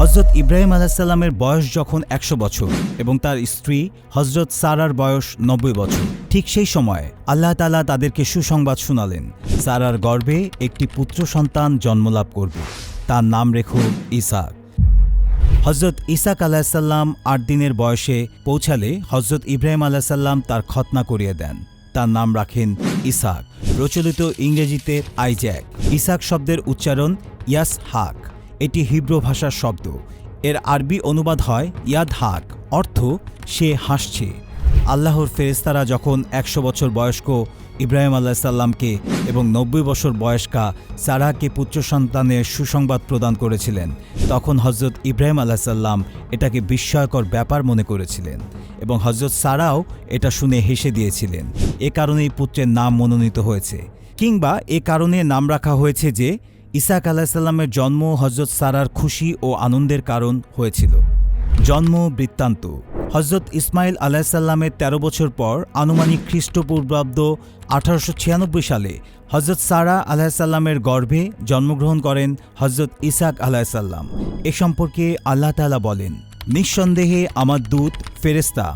হজরত ইব্রাহিম আলাহিসাল্লামের বয়স যখন একশো বছর এবং তার স্ত্রী হজরত সারার বয়স নব্বই বছর, ঠিক সেই সময় আল্লাহ তালা তাদেরকে সুসংবাদ শোনালেন, সারার গর্ভে একটি পুত্র সন্তান জন্মলাভ করবে, তার নাম রেখো ইসাক হজরত ইসাক আলাহিসাল্লাম আট দিনের বয়সে পৌঁছালে হজরত ইব্রাহিম আলাহিসাল্লাম তার খতনা করিয়ে দেন, তার নাম রাখেন ইসাক প্রচলিত ইংরেজিতে আইজ্যাক। ইসাক শব্দের উচ্চারণ ইয়াস হাক এটি হিব্রু ভাষার শব্দ। এর আরবি অনুবাদ হয় ইয়াদ হাক, অর্থ সে হাসছে। আল্লাহর ফেরেস্তারা যখন একশো বছর বয়স্ক ইব্রাহিম আল্লাহিসাল্লামকে এবং নব্বই বছর বয়স্কা সারাহকে পুত্র সন্তানের সুসংবাদ প্রদান করেছিলেন, তখন হজরত ইব্রাহিম আল্লাহিসাল্লাম এটাকে বিস্ময়কর ব্যাপার মনে করেছিলেন এবং হজরত সারাও এটা শুনে হেসে দিয়েছিলেন। এ কারণেই পুত্রের নাম মনোনীত হয়েছে। কিংবা এ কারণে নাম রাখা হয়েছে যে ইসাক আলাহিসাল্লামের জন্ম হজরত সারার খুশি ও আনন্দের কারণ হয়েছিল। জন্ম বৃত্তান্ত। হজরত ইসমাইল আলাহিসাল্লামের ১৩ বছর পর আনুমানিক খ্রিস্টপূর্বাব্দ আঠারোশো ছিয়ানব্বই সালে হজরত সারা আলাহিসাল্লামের গর্ভে জন্মগ্রহণ করেন হজরত ইসাক আলাহিসাল্লাম এ সম্পর্কে আল্লাহ তালা বলেন, নিঃসন্দেহে আমার দূত ফেরেস্তা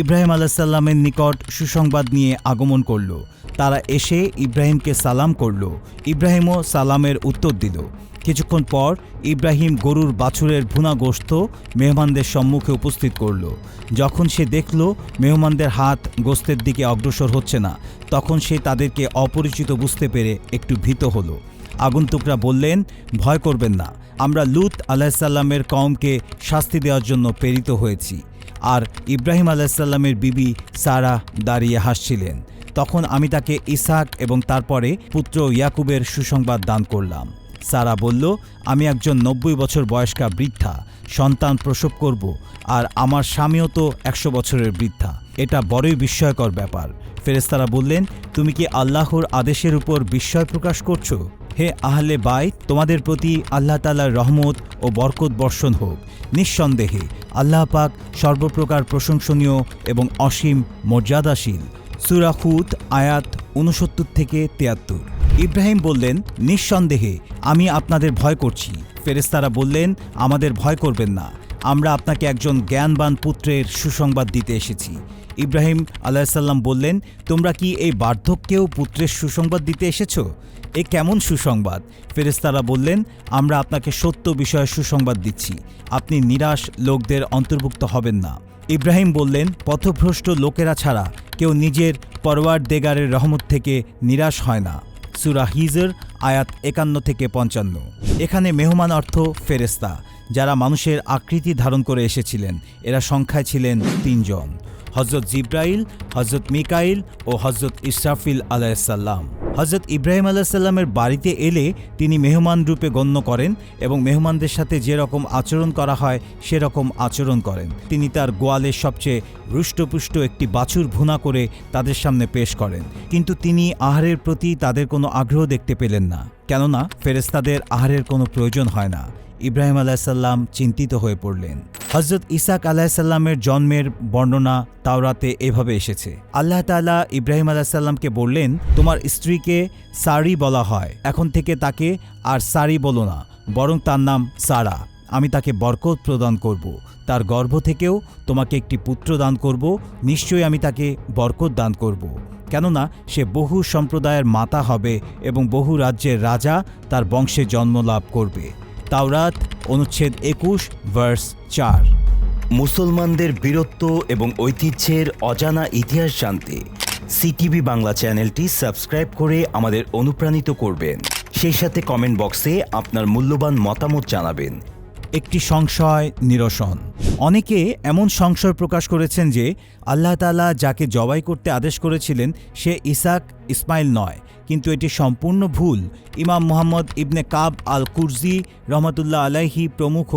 ইব্রাহিম আলাহিসাল্লামের নিকট সুসংবাদ নিয়ে আগমন করল। তারা এসে ইব্রাহিমকে সালাম করল। ইব্রাহিমও সালামের উত্তর দিল। কিছুক্ষণ পর ইব্রাহিম গরুর বাছুরের ভুনা গোস্ত মেহমানদের সম্মুখে উপস্থিত করল। যখন সে দেখল মেহমানদের হাত গোস্তের দিকে অগ্রসর হচ্ছে না, তখন সে তাদেরকে অপরিচিত বুঝতে পেরে একটু ভীত হলো। আগন্তুকরা বললেন, ভয় করবেন না, আমরা লুত আলাহিসাল্লামের কমকে শাস্তি দেওয়ার জন্য প্রেরিত হয়েছি। আর ইব্রাহিম আলাহিসাল্লামের বিবি সারা দাঁড়িয়ে হাসছিলেন। তখন আমি তাকে ইসাক এবং তারপরে পুত্র ইয়াকুবের সুসংবাদ দান করলাম। সারা বলল, আমি একজন নব্বই বছর বয়স্কা বৃদ্ধা, সন্তান প্রসব করব, আর আমার স্বামীও তো একশো বছরের বৃদ্ধা। এটা বড়ই বিস্ময়কর ব্যাপার। ফেরেস্তারা বললেন, তুমি কি আল্লাহর আদেশের উপর বিস্ময় প্রকাশ করছ? হে আহলে বাই তোমাদের প্রতি আল্লাহ তালার রহমত ও বরকত বর্ষণ হোক। নিঃসন্দেহে আল্লাহ পাক সর্বপ্রকার প্রশংসনীয় এবং অসীম মর্যাদাশীল। সুরাহুত আয়াত উনসত্তর থেকে তিয়াত্তর। ইব্রাহিম বললেন, নিঃসন্দেহে আমি আপনাদের ভয় করছি। ফেরেস্তারা বললেন, আমাদের ভয় করবেন না। আমরা আপনাকে একজন জ্ঞানবান পুত্রের সুসংবাদ দিতে এসেছি। ইব্রাহিম আলাহিসাল্লাম বললেন, তোমরা কি এই বার্ধক্যেও পুত্রের সুসংবাদ দিতে এসেছ? এ কেমন সুসংবাদ? ফেরেস্তারা বললেন, আমরা আপনাকে সত্য বিষয়ে সুসংবাদ দিচ্ছি। আপনি নিরাশ লোকদের অন্তর্ভুক্ত হবেন না। ইব্রাহিম বললেন, পথভ্রষ্ট লোকেরা ছাড়া কেউ নিজের পরওয়ার দেগারের রহমত থেকে নিরাশ হয় না। সুরা হিজর, আয়াত একান্ন থেকে পঞ্চান্ন। এখানে মেহমান অর্থ ফেরেস্তা যারা মানুষের আকৃতি ধারণ করে এসেছিলেন। এরা সংখ্যায় ছিলেন তিনজন হজরত জিব্রাইল হজরত মিকাইল ও হজরত ইসরাফিল আলাইসাল্লাম হজরত ইব্রাহিম আলাহিসাল্লামের বাড়িতে এলে তিনি মেহমান রূপে গণ্য করেন এবং মেহমানদের সাথে যেরকম আচরণ করা হয় সেরকম আচরণ করেন। তিনি তার গোয়ালের সবচেয়ে হৃষ্টপুষ্ট একটি বাছুর ভুনা করে তাদের সামনে পেশ করেন। কিন্তু তিনি আহারের প্রতি তাদের কোনো আগ্রহ দেখতে পেলেন না। কেননা ফেরেস্তাদের আহারের কোনো প্রয়োজন হয় না। ইব্রাহিম আলাহিসাল্লাম চিন্তিত হয়ে পড়লেন। হজরত ইসাক আলাহিসাল্লামের জন্মের বর্ণনা তাওরাতে এভাবে এসেছে। আল্লাহ তালা ইব্রাহিম আলাহিসাল্লামকে বললেন, তোমার স্ত্রীকে সারি বলা হয়। এখন থেকে তাকে আর সারি বলো না, বরং তার নাম সারা। আমি তাকে বরকত প্রদান করব। তার গর্ভ থেকেও তোমাকে একটি পুত্র দান করব। নিশ্চয়ই আমি তাকে বরকত দান করব। কেননা সে বহু সম্প্রদায়ের মাতা হবে এবং বহু রাজ্যের রাজা তার বংশে জন্ম লাভ করবে। তাওরাত, অনুচ্ছেদ একুশ, ভার্স চার। মুসলমানদের বীরত্ব এবং ঐতিহ্যের অজানা ইতিহাস জানতে সিটিভি বাংলা চ্যানেলটি সাবস্ক্রাইব করে আমাদের অনুপ্রাণিত করবেন। সেই সাথে কমেন্ট বক্সে আপনার মূল্যবান মতামত জানাবেন। একটি সংশয়, নিরসন। অনেকে এমন সংশয় প্রকাশ করেছেন যে, আল্লাহ তালা যাকে জবাই করতে আদেশ করেছিলেন, সে ইসাক ইসমাইল নয়, কিন্তু এটি সম্পূর্ণ ভুল। ইমাম মোহাম্মদ ইবনে কাব আল কুরজি রহমতুল্লাহ আলাইহি প্রমুখ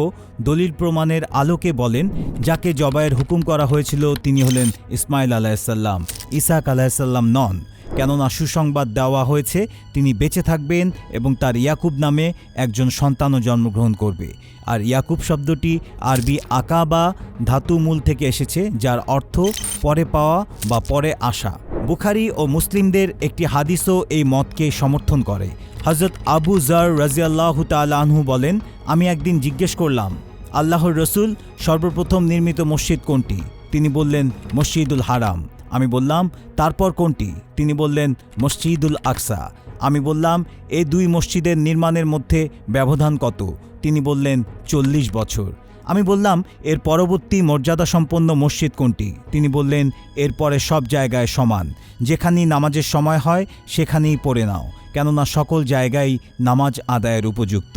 দলিল প্রমাণের আলোকে বলেন, যাকে জবাইয়ের হুকুম করা হয়েছিল তিনি হলেন ইসমাইল আলাহিসাল্লাম ইসাক আলাহিসাল্লাম নন। কেননা সুসংবাদ দেওয়া হয়েছে, তিনি বেঁচে থাকবেন এবং তার ইয়াকুব নামে একজন সন্তানও জন্মগ্রহণ করবে। আর ইয়াকুব শব্দটি আরবি আকা বা ধাতু মূল থেকে এসেছে, যার অর্থ পরে পাওয়া বা পরে আসা। বুখারি ও মুসলিমদের একটি হাদিসও এই মতকে সমর্থন করে। হজরত আবু জার রাজিয়াল্লাহ তালাহু বলেন, আমি একদিন জিজ্ঞেস করলাম, আল্লাহর রসুল সর্বপ্রথম নির্মিত মসজিদ কোনটি? তিনি বললেন, মসজিদুল হারাম। আমি বললাম, তারপর কোনটি? তিনি বললেন, মসজিদুল আকসা। আমি বললাম এই দুই মসজিদের নির্মাণের মধ্যে ব্যবধান কত? তিনি বললেন, চল্লিশ বছর। আমি বললাম, এর পরবর্তী মর্যাদাসম্পন্ন মসজিদ কোনটি? তিনি বললেন এরপরে সব জায়গায় সমান। যেখানেই নামাজের সময় হয়, সেখানেই পড়ে নাও। কেননা সকল জায়গায় নামাজ আদায়ের উপযুক্ত।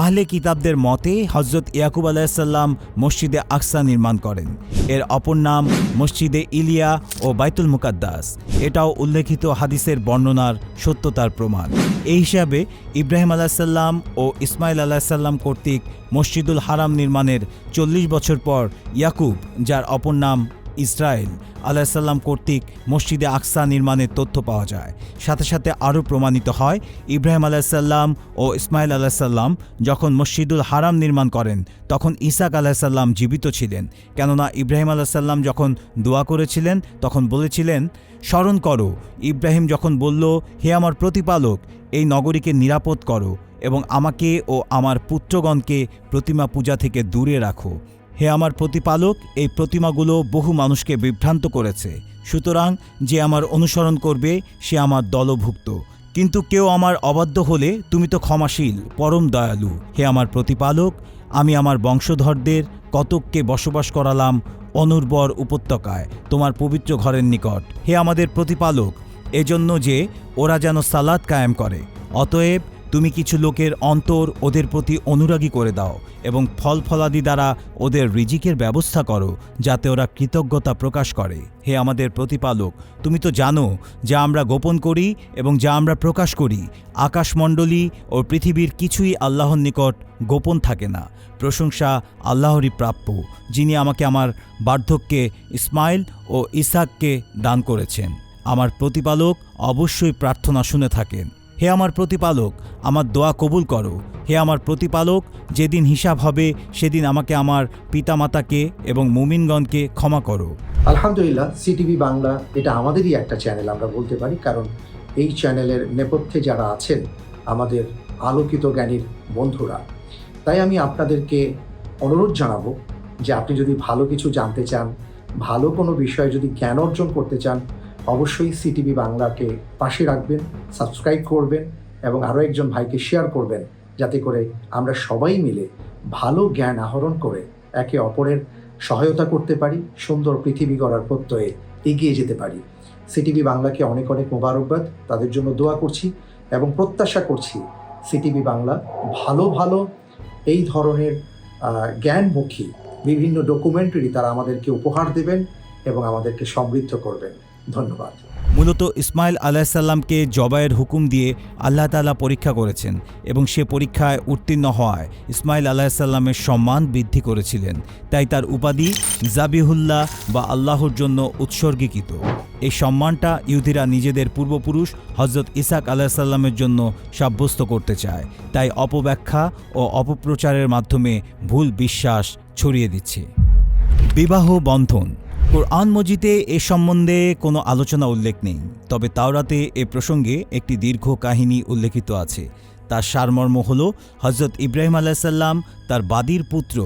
আহলে কিতাবদের মতে হজরত ইয়াকুব আলাহিসাল্লাম মসজিদে আকসা নির্মাণ করেন। এর অপর নাম মসজিদে ইলিয়া ও বাইতুল মুকাদ্দাস। এটাও উল্লেখিত হাদিসের বর্ণনার সত্যতার প্রমাণ। এই হিসাবে ইব্রাহিম আলাহিসাল্লাম ও ইসমাইল আলাহিসাল্লাম কর্তৃক মসজিদুল হারাম নির্মাণের চল্লিশ বছর পর ইয়াকুব, যার অপর নাম ইসরায়েল আলাহিসাল্লাম কর্তৃক মসজিদে আকসা নির্মাণের তথ্য পাওয়া যায়। সাথে সাথে আরও প্রমাণিত হয়, ইব্রাহিম আলাহিসাল্লাম ও ইসমাইল আলাহিসাল্লাম যখন মসজিদুল হারাম নির্মাণ করেন, তখন ইসাক আলাহিসাল্লাম জীবিত ছিলেন। কেননা ইব্রাহিম আলাহিসাল্লাম যখন দোয়া করেছিলেন, তখন বলেছিলেন, স্মরণ করো, ইব্রাহিম যখন বলল, হে আমার প্রতিপালক, এই নগরীকে নিরাপদ করো এবং আমাকে ও আমার পুত্রগণকে প্রতিমা পূজা থেকে দূরে রাখো। হে আমার প্রতিপালক, এই প্রতিমাগুলো বহু মানুষকে বিভ্রান্ত করেছে। সুতরাং যে আমার অনুসরণ করবে, সে আমার দলভুক্ত। কিন্তু কেউ আমার অবাধ্য হলে তুমি তো ক্ষমাশীল, পরম দয়ালু। হে আমার প্রতিপালক, আমি আমার বংশধরদের কতককে বসবাস করালাম অনুর্বর উপত্যকায়, তোমার পবিত্র ঘরের নিকট। হে আমাদের প্রতিপালক, এজন্য যে ওরা যেন সালাদ কায়েম করে, অতএব তুমি কিছু লোকের অন্তর ওদের প্রতি অনুরাগী করে দাও এবং ফল ফলাদি দ্বারা ওদের রিজিকের ব্যবস্থা করো, যাতে ওরা কৃতজ্ঞতা প্রকাশ করে। হে আমাদের প্রতিপালক, তুমি তো জানো যা আমরা গোপন করি এবং যা আমরা প্রকাশ করি। আকাশমণ্ডলী ও পৃথিবীর কিছুই আল্লাহর নিকট গোপন থাকে না। প্রশংসা আল্লাহরই প্রাপ্য, যিনি আমাকে আমার বার্ধক্যে ইসমাইল ও ইসাককে দান করেছেন। আমার প্রতিপালক অবশ্যই প্রার্থনা শুনে থাকেন। হে আমার প্রতিপালক, আমার দোয়া কবুল করো। হে আমার প্রতিপালক, যেদিন হিসাব হবে, সেদিন আমাকে আমার পিতামাতাকে এবং মুমিনগণকে ক্ষমা করো। আলহামদুলিল্লাহ সিটিভি বাংলা এটা আমাদেরই একটা চ্যানেল আমরা বলতে পারি, কারণ এই চ্যানেলের নেপথ্যে যারা আছেন, আমাদের আলোকিত জ্ঞানীর বন্ধুরা। তাই আমি আপনাদেরকে অনুরোধ জানাব যে আপনি যদি ভালো কিছু জানতে চান, ভালো কোনো বিষয়ে যদি জ্ঞান অর্জন করতে চান অবশ্যই সিটিভি বাংলাকে পাশে রাখবেন সাবস্ক্রাইব করবেন এবং আরও একজন ভাইকে শেয়ার করবেন যাতে করে আমরা সবাই মিলে ভালো জ্ঞান আহরণ করে একে অপরের সহায়তা করতে পারি, সুন্দর পৃথিবী গড়ার প্রত্যয়ে এগিয়ে যেতে পারি। সিটিভি বাংলাকে অনেক অনেক মোবারকবাদ, তাদের জন্য দোয়া করছি এবং প্রত্যাশা করছি সিটিভি বাংলা ভালো ভালো এই ধরনের জ্ঞানমুখী বিভিন্ন ডকুমেন্টারি তারা আমাদেরকে উপহার দেবেন এবং আমাদেরকে সমৃদ্ধ করবেন। ধন্যবাদ। মূলত ইসমাইল আলাহিসাল্লামকে জবাইয়ের হুকুম দিয়ে আল্লাহ তালা পরীক্ষা করেছেন এবং সে পরীক্ষায় উত্তীর্ণ হওয়ায় ইসমাইল আলাহিসাল্লামের সম্মান বৃদ্ধি করেছিলেন। তাই তার উপাধি জাবিহুল্লাহ বা আল্লাহর জন্য উৎসর্গীকৃত। এই সম্মানটা ইহুদিরা নিজেদের পূর্বপুরুষ হজরত ইসাক আলাহিসাল্লামের জন্য সাব্যস্ত করতে চায়। তাই অপব্যাখ্যা ও অপপ্রচারের মাধ্যমে ভুল বিশ্বাস ছড়িয়ে দিচ্ছে। বিবাহ বন্ধন কোরআন মজিদে এ সম্বন্ধে কোনো আলোচনা উল্লেখ নেই, তবে তাওরাতে এ প্রসঙ্গে একটি দীর্ঘ কাহিনী উল্লেখিত আছে। তার সারমর্ম হল হজরত ইব্রাহিম আলাহিসাল্লাম তার বাদীর পুত্র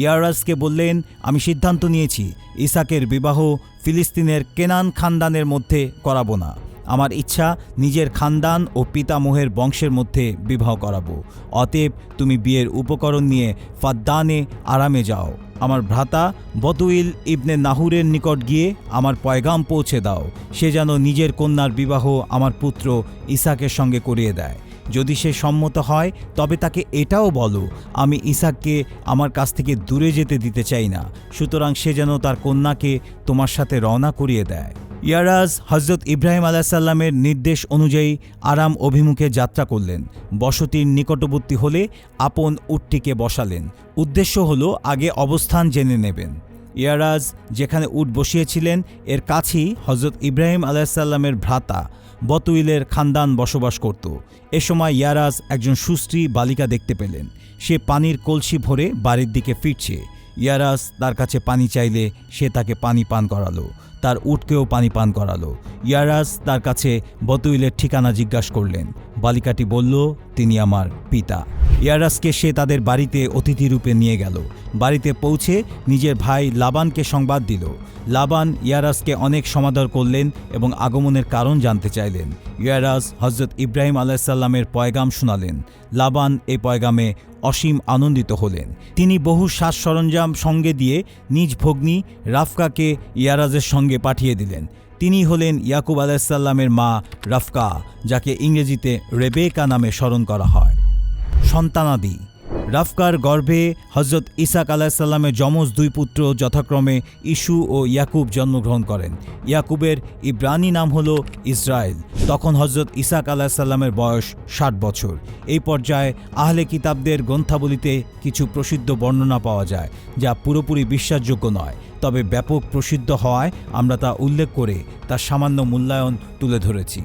ইয়ারাজকে বললেন, আমি সিদ্ধান্ত নিয়েছি, ইসাকের বিবাহ ফিলিস্তিনের কেনান খানদানের মধ্যে করাবো না। আমার ইচ্ছা, নিজের খানদান ও পিতামহের বংশের মধ্যে বিবাহ করাবো। অতএব তুমি বিয়ের উপকরণ নিয়ে ফাদ্দানে আরামে যাও। আমার ভ্রাতা বতুইল ইবনে নাহুরের নিকট গিয়ে আমার পয়গাম পৌঁছে দাও। সে যেন নিজের কন্যার বিবাহ আমার পুত্র ইসাকের সঙ্গে করিয়ে দেয়। যদি সে সম্মত হয়, তবে তাকে এটাও বলো, আমি ইসাককে আমার কাছ থেকে দূরে যেতে দিতে চাই না। সুতরাং সে যেন তার কন্যাকে তোমার সাথে রওনা করিয়ে দেয়। ইয়ারাজ হজরত ইব্রাহিম আলাহিসাল্লামের নির্দেশ অনুযায়ী আরাম অভিমুখে যাত্রা করলেন। বসতির নিকটবর্তী হলে আপন উটটিকে বসালেন। উদ্দেশ্য হল আগে অবস্থান জেনে নেবেন। ইয়ারাজ যেখানে উট বসিয়েছিলেন, এর কাছেই হজরত ইব্রাহিম আলাহিসাল্লামের ভ্রাতা বতুইলের খানদান বসবাস করত। এ সময় ইয়ারাজ একজন সুস্ত্রী বালিকা দেখতে পেলেন। সে পানির কলসি ভরে বাড়ির দিকে ফিরছে। ইয়ারাজ তার কাছে পানি চাইলে সে তাকে পানি পান করালো, তার উটকেও পানি পান করালো। ইয়ারাস তার কাছে বতুইলের ঠিকানা জিজ্ঞাসা করলেন। বালিকাটি বলল, তিনি আমার পিতা। ইয়ারাসকে সে তাদের বাড়িতে অতিথি রূপে নিয়ে গেল। বাড়িতে পৌঁছে নিজের ভাই লাবানকে সংবাদ দিল। লাবান ইয়ারাসকে অনেক সমাদর করলেন এবং আগমনের কারণ জানতে চাইলেন। ইয়ারাস হজরত ইব্রাহিম আলাইসাল্লামের পয়গাম শোনালেন। লাবান এই পয়গামে অসীম আনন্দিত হলেন। তিনি বহু সাজ সরঞ্জাম সঙ্গে দিয়ে নিজ ভগ্নী রাফকাকে ইয়ারাজের সঙ্গে পাঠিয়ে দিলেন। তিনি হলেন ইয়াকুব আলাইসাল্লামের মা রাফকা, যাকে ইংরেজিতে রেবেকা নামে স্মরণ করা হয়। সন্তানাদি। রাফকার গর্ভে হজরত ইসাক আলাহিসাল্লামের যমজ দুই পুত্র যথাক্রমে ইস্যু ও ইয়াকুব জন্মগ্রহণ করেন। ইয়াকুবের ইব্রানি নাম হল ইসরায়েল। তখন হজরত ইসাক আলাহিসাল্লামের বয়স ষাট বছর। এই পর্যায়ে আহলে কিতাবদের গ্রন্থাবলিতে কিছু প্রসিদ্ধ বর্ণনা পাওয়া যায়, যা পুরোপুরি বিশ্বাসযোগ্য নয়। তবে ব্যাপক প্রসিদ্ধ হওয়ায় আমরা তা উল্লেখ করে তার সামান্য মূল্যায়ন তুলে ধরেছি।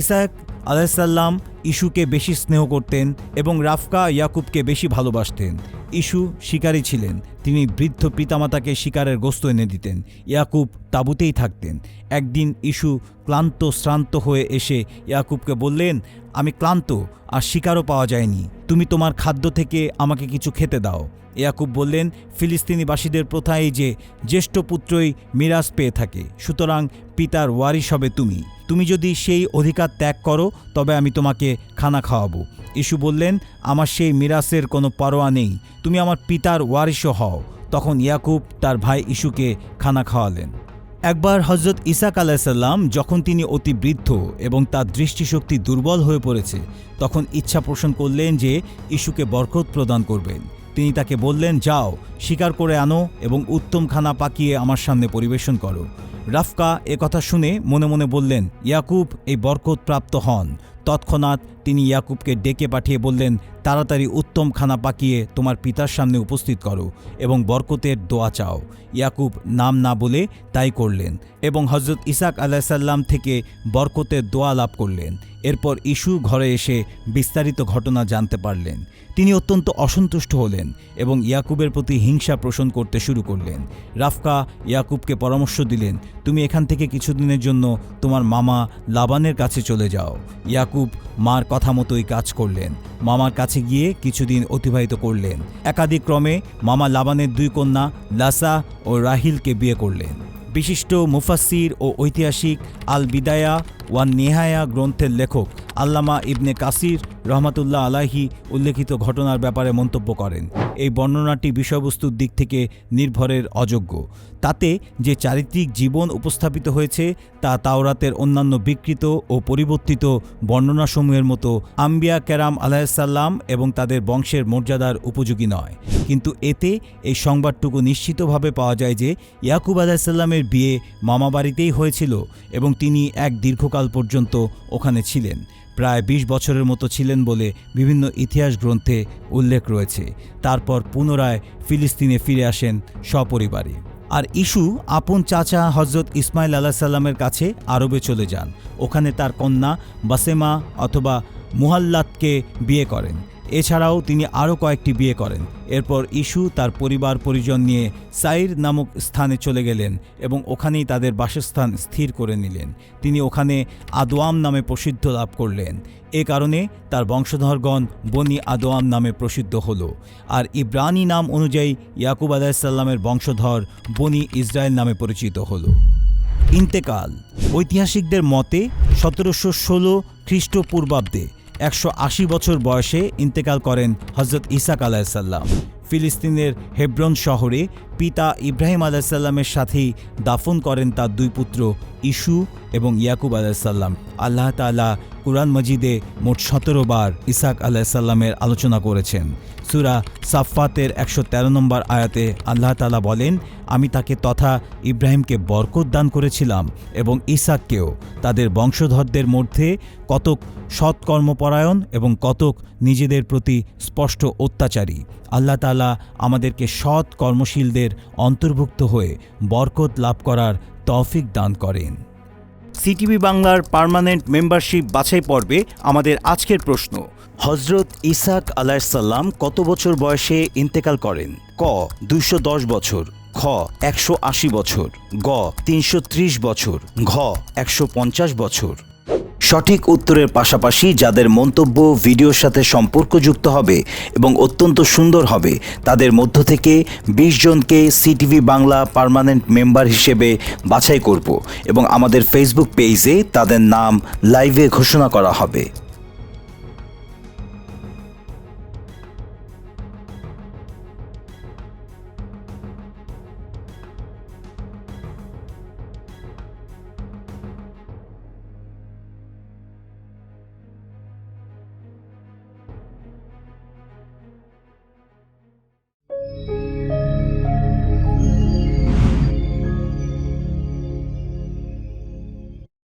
ইসাক আলাইসাল্লাম ইস্যুকে বেশি স্নেহ করতেন এবং রাফকা ইয়াকুবকে বেশি ভালোবাসতেন। ইস্যু শিকারী ছিলেন, তিনি বৃদ্ধ পিতামাতাকে শিকারের গোস্ত এনে দিতেন, ইয়াকুব তাঁবুতেই থাকতেন। একদিন ইস্যু ক্লান্ত, শ্রান্ত হয়ে এসে ইয়াকুবকে বললেন, আমি ক্লান্ত, আর শিকারও পাওয়া যায়নি। তুমি তোমার খাদ্য থেকে আমাকে কিছু খেতে দাও। ইয়াকুব বললেন ফিলিস্তিনিবাসীদের প্রথায় যে, জ্যেষ্ঠ পুত্রই মিরাজ পেয়ে থাকে, সুতরাং পিতার ওয়ারিশ হবে তুমি। তুমি যদি সেই অধিকার ত্যাগ করো, তবে আমি তোমাকে খানা খাওয়াবো। ইস্যু বললেন, আমার সেই মিরাসের কোনো পরোয়া নেই। তুমি আমার পিতার ওয়ারিশও হও। তখন ইয়াকুব তার ভাই ইস্যুকে খানা খাওয়ালেন। একবার হজরত ইসাক আলাহিসাল্লাম যখন তিনি অতি বৃদ্ধ এবং তার দৃষ্টিশক্তি দুর্বল হয়ে পড়েছে, তখন ইচ্ছা পোষণ করলেন যে ইস্যুকে বরকত প্রদান করবেন। তিনি তাকে বললেন, যাও, শিকার করে আনো এবং উত্তম খানা পাকিয়ে আমার সামনে পরিবেশন করো। রাফকা এ কথা শুনে মনে মনে বললেন ইয়াকুব এই বরকত প্রাপ্ত হন। তৎক্ষণাৎ তিনি ইয়াকুবকে ডেকে পাঠিয়ে বললেন, তাড়াতাড়ি উত্তম খানা পাকিয়ে তোমার পিতার সামনে উপস্থিত করো এবং বরকতের দোয়া চাও। ইয়াকুব নাম না বলে তাই করলেন এবং হজরত ইসাক আলাহিসাল্লাম থেকে বরকতের দোয়া লাভ করলেন। এরপর ইস্যু ঘরে এসে বিস্তারিত ঘটনা জানতে পারলেন। তিনি অত্যন্ত অসন্তুষ্ট হলেন এবং ইয়াকুবের প্রতি হিংসা পোষণ করতে শুরু করলেন। রাফকা ইয়াকুবকে পরামর্শ দিলেন, তুমি এখান থেকে কিছুদিনের জন্য তোমার মামা লাবানের কাছে চলে যাও। ইয়াকুব মার কথা মতোই কাজ করলেন। মামার কাছে গিয়ে কিছুদিন অতিবাহিত করলেন। একাধিক ক্রমে মামা লাবানের দুই কন্যা লাসা ও রাহিলকে বিয়ে করলেন। বিশিষ্ট মুফাসির ও ঐতিহাসিক আল বিদায়া ওয়ান নেহায়া গ্রন্থের লেখক আল্লামা ইবনে কাসির রহমাতুল্লাহ আলাহি উল্লেখিত ঘটনার ব্যাপারে মন্তব্য করেন। এই বর্ণনাটি বিষয়বস্তুর দিক থেকে নির্ভরের অযোগ্য। তাতে যে চারিত্রিক জীবন উপস্থাপিত হয়েছে, তা তাওরাতের অন্যান্য বিকৃত ও পরিবর্তিত বর্ণনাসমূহের মতো আম্বিয়া ক্যারাম আলাহিসাল্লাম এবং তাদের বংশের মর্যাদার উপযোগী নয়। কিন্তু এতে এই সংবাদটুকু নিশ্চিতভাবে পাওয়া যায় যে ইয়াকুব আলাহিসাল্লামের বিয়ে মামাবাড়িতেই হয়েছিল এবং তিনি এক দীর্ঘকাল পর্যন্ত ওখানে ছিলেন। প্রায় ২০ বছরের মতো ছিলেন বলে বিভিন্ন ইতিহাস গ্রন্থে উল্লেখ রয়েছে। তারপর পুনরায় ফিলিস্তিনে ফিরে আসেন সপরিবারে। আর ইস্যু আপন চাচা হজরত ইসমাইল আল্লাহ সাল্লামের কাছে আরবে চলে যান। ওখানে তার কন্যা বাসেমা অথবা মুহাল্লাতকে বিয়ে করেন। এছাড়াও তিনি আরও কয়েকটি বিয়ে করেন। এরপর ইস্যু তার পরিবার পরিজন নিয়ে সাইর নামক স্থানে চলে গেলেন এবং ওখানেই তাদের বাসস্থান স্থির করে নিলেন। তিনি ওখানে আদোয়াম নামে প্রসিদ্ধ লাভ করলেন। এ কারণে তার বংশধরগণ বনি আদোয়াম নামে প্রসিদ্ধ হল। আর ইব্রানি নাম অনুযায়ী ইয়াকুব আলাহিসাল্লামের বংশধর বনি ইসরায়েল নামে পরিচিত হল। ইন্তেকাল। ঐতিহাসিকদের মতে সতেরোশো ষোলো খ্রিস্টপূর্বাব্দে একশো আশি বছর বয়সে ইন্তেকাল করেন হজরত ইসাক আলাহিসাল্লাম ফিলিস্তিনের হেব্রন শহরে পিতা ইব্রাহিম আলাহিসাল্লামের সাথেই দাফন করেন তার দুই পুত্র ইস্যু এবং ইয়াকুব আলাহিসাল্লাম আল্লাহ তালা কুরআন মজিদে মোট সতেরো বার ইসাক আলাহিসাল্লামের আলোচনা করেছেন। সুরা সাফাতের একশো তেরো নম্বর আয়াতে আল্লাহ তালা বলেন, আমি তাকে তথা ইব্রাহিমকে বরকত দান করেছিলাম এবং ইসাককেও তাদের বংশধরদের মধ্যে কতক সৎকর্মপরায়ণ এবং কতক নিজেদের প্রতি স্পষ্ট অত্যাচারী। আল্লাহ তালা আমাদেরকে সৎ কর্মশীলদের অন্তর্ভুক্ত হয়ে বরকত লাভ করার তৌফিক দান করেন। সিটিভি বাংলার পার্মানেন্ট মেম্বারশিপ বাছাই পর্বে আমাদের আজকের প্রশ্ন হজরত ইসাক আলাহিসাল্লাম কত বছর বয়সে ইন্তেকাল করেন? ক, দুইশো দশ বছর, খ, একশো আশি বছর, গ, তিনশো ত্রিশ বছর, ঘ, একশো পঞ্চাশ বছর। সঠিক উত্তরের পাশাপাশি যাদের মন্তব্য ভিডিওর সাথে সম্পর্কযুক্ত হবে এবং অত্যন্ত সুন্দর হবে, তাদের মধ্য থেকে বিশ জনকে সিটিভি বাংলা পার্মানেন্ট মেম্বার হিসেবে বাছাই করব এবং আমাদের ফেসবুক পেজে তাদের নাম লাইভে ঘোষণা করা হবে।